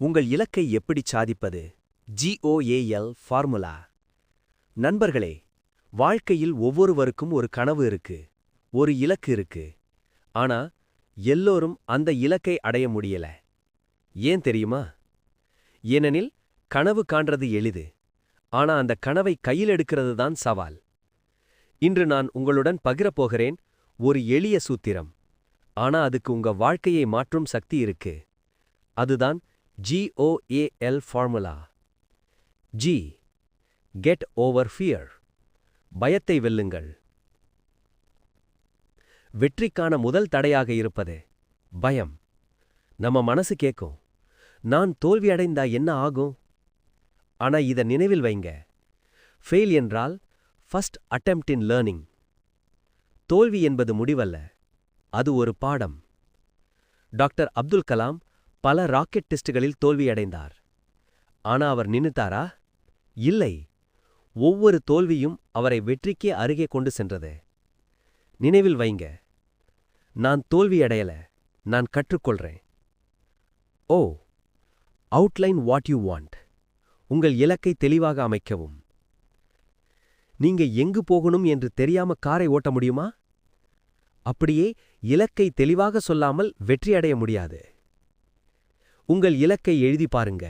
உங்கள் இலக்கை எப்படிச் சாதிப்பது? ஜிஓஏஎல் ஃபார்முலா நண்பர்களே வாழ்க்கையில் ஒவ்வொருவருக்கும் ஒரு கனவு இருக்கு ஒரு இலக்கு இருக்கு. ஆனா எல்லோரும் அந்த இலக்கை அடைய முடியல. ஏன் தெரியுமா? ஏனெனில் கனவு காண்றது எளிது. ஆனா அந்த கனவை கையில் எடுக்கிறது தான் சவால். இன்று நான் உங்களுடன் பகிரப் போகிறேன் ஒரு எளிய சூத்திரம். ஆனா அதுக்கு உங்க வாழ்க்கையை மாற்றும் சக்தி இருக்கு. அதுதான் GOAL formula G get over fear பயத்தை வெல்லுங்கள். வெற்றிக்கான முதல் தடையாக இருப்பது பயம். நம்ம மனசு கேட்கும் நான் தோல்வியடைந்தா என்ன ஆகும்? ஆனா இதை நினைவில் வைங்க. ஃபெயில் என்றால் ஃபஸ்ட் அட்டெம்ப்ட் இன் லேர்னிங் தோல்வி என்பது முடிவல்ல. அது ஒரு பாடம். டாக்டர் அப்துல் கலாம் பல ராக்கெட் டெஸ்டுகளில் தோல்வியடைந்தார். ஆனா அவர் நின்னுட்டாரா? இல்லை. ஒவ்வொரு தோல்வியும் அவரை வெற்றிக்கே அருகே கொண்டு சென்றது. நினைவில் வைங்க. நான் தோல்வியடையல. நான் கற்றுக்கொள்றேன். ஓ அவுட்லைன் வாட் யூ வாண்ட் உங்கள் இலக்கை தெளிவாக அமைக்கவும். நீங்க எங்கு போகணும் என்று தெரியாம காரை ஓட்ட முடியுமா? அப்படியே இலக்கை தெளிவாக சொல்லாமல் வெற்றியடைய முடியாது. உங்கள் இலக்கை எழுதி பாருங்க.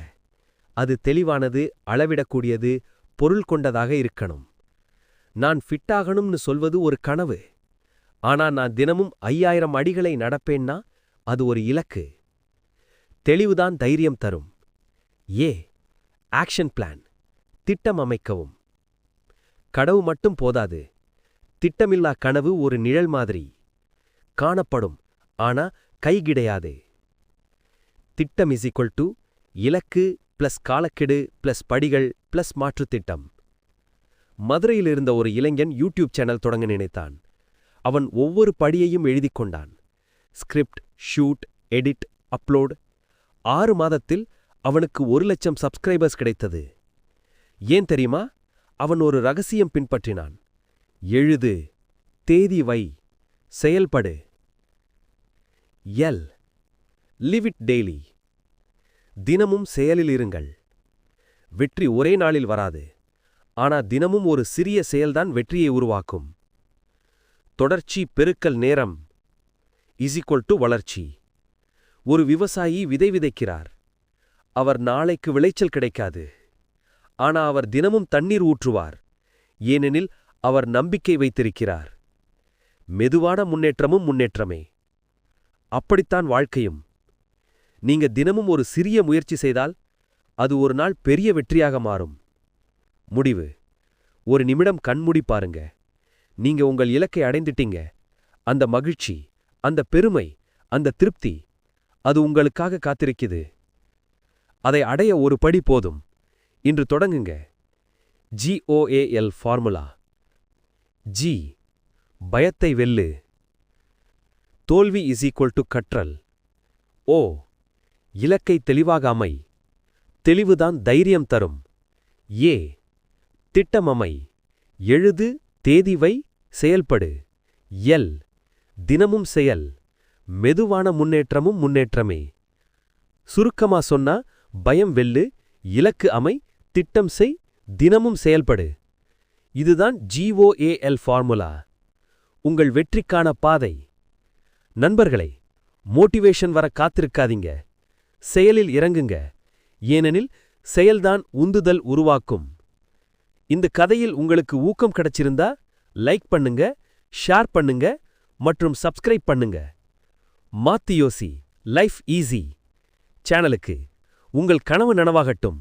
அது தெளிவானது அளவிடக்கூடியது பொருள் கொண்டதாக இருக்கணும். நான் ஃபிட்டாகணும்னு சொல்வது ஒரு கனவு. ஆனா நான் தினமும் ஐயாயிரம் அடிகளை நடப்பேன்னா அது ஒரு இலக்கு. தெளிவுதான் தைரியம் தரும். ஏ ஆக்ஷன் பிளான் திட்டம் அமைக்கவும். கடவு மட்டும் போதாது. திட்டமில்லா கனவு ஒரு நிழல் மாதிரி. காணப்படும் ஆனா கைகிடையாது. திட்டம் இஸ் ஈக்குவல் டு இலக்கு பிளஸ் காலக்கெடு பிளஸ் படிகள் பிளஸ் மாற்றுத் திட்டம். மதுரையில் இருந்த ஒரு இளைஞன் யூடியூப் சேனல் தொடங்க நினைத்தான். அவன் ஒவ்வொரு படியையும் எழுதிக் கொண்டான். ஸ்கிரிப்ட் ஷூட் எடிட் அப்லோட் ஆறு மாதத்தில் அவனுக்கு ஒரு லட்சம் சப்ஸ்கிரைபர்ஸ் கிடைத்தது. ஏன் தெரியுமா? அவன் ஒரு ரகசியம் பின்பற்றினான். எழுது தேதி வை செயல்படு. எல். லிவ் இட் டெய்லி தினமும் செயலில் இருங்கள். வெற்றி ஒரே நாளில் வராது. ஆனா தினமும் ஒரு சிறிய செயல்தான் வெற்றியை உருவாக்கும். தொடர்ச்சி பெருக்கல் நேரம். இசிக்வல் டு வளர்ச்சி. ஒரு விவசாயி விதை விதைக்கிறார். அவர் நாளைக்கு விளைச்சல் கிடைக்காது. ஆனா அவர் தினமும் தண்ணீர் ஊற்றுவார். ஏனெனில் அவர் நம்பிக்கை வைத்திருக்கிறார். மெதுவான முன்னேற்றமும் முன்னேற்றமே. அப்படித்தான் வாழ்க்கையும். நீங்க தினமும் ஒரு சிறிய முயற்சி செய்தால் அது ஒரு நாள் பெரிய வெற்றியாக மாறும். முடிவு. ஒரு நிமிடம் கண்மூடி பாருங்க. நீங்க உங்கள் இலக்கை அடைந்துட்டீங்க. அந்த மகிழ்ச்சி அந்த பெருமை அந்த திருப்தி அது உங்களுக்காக காத்திருக்குது. அதை அடைய ஒரு படி போதும். இன்று தொடங்குங்க. ஜிஓஏஎல் ஃபார்முலா ஜி பயத்தை வெல்லு. தோல்வி இஸ் ஈக்குவல் டு கற்றல். ஓ இலக்கை தெளிவாக அமை தெளிவுதான் தைரியம் தரும். ஏ. திட்டம் அமை எழுது தேதிவை செயல்படு. எல். தினமும் செயல். மெதுவான முன்னேற்றமும் முன்னேற்றமே. சுருக்கமா சொன்னா பயம் வெல்லு இலக்கு அமை திட்டம் செய் தினமும் செயல்படு. இதுதான் ஜிஓஏஎல் ஃபார்முலா உங்கள் வெற்றிக்கான பாதை. நண்பர்களை மோட்டிவேஷன் வர காத்திருக்காதீங்க. செயலில் இறங்குங்க. ஏனெனில் செயல்தான் உந்துதல் உருவாக்கும். இந்த கதையில் உங்களுக்கு ஊக்கம் கிடைச்சிருந்தா லைக் பண்ணுங்க ஷேர் பண்ணுங்க மற்றும் சப்ஸ்கிரைப் பண்ணுங்க. மாத்தியோசி லைஃப் ஈஸி. சேனலுக்கு உங்கள் கனவு நனவாகட்டும்.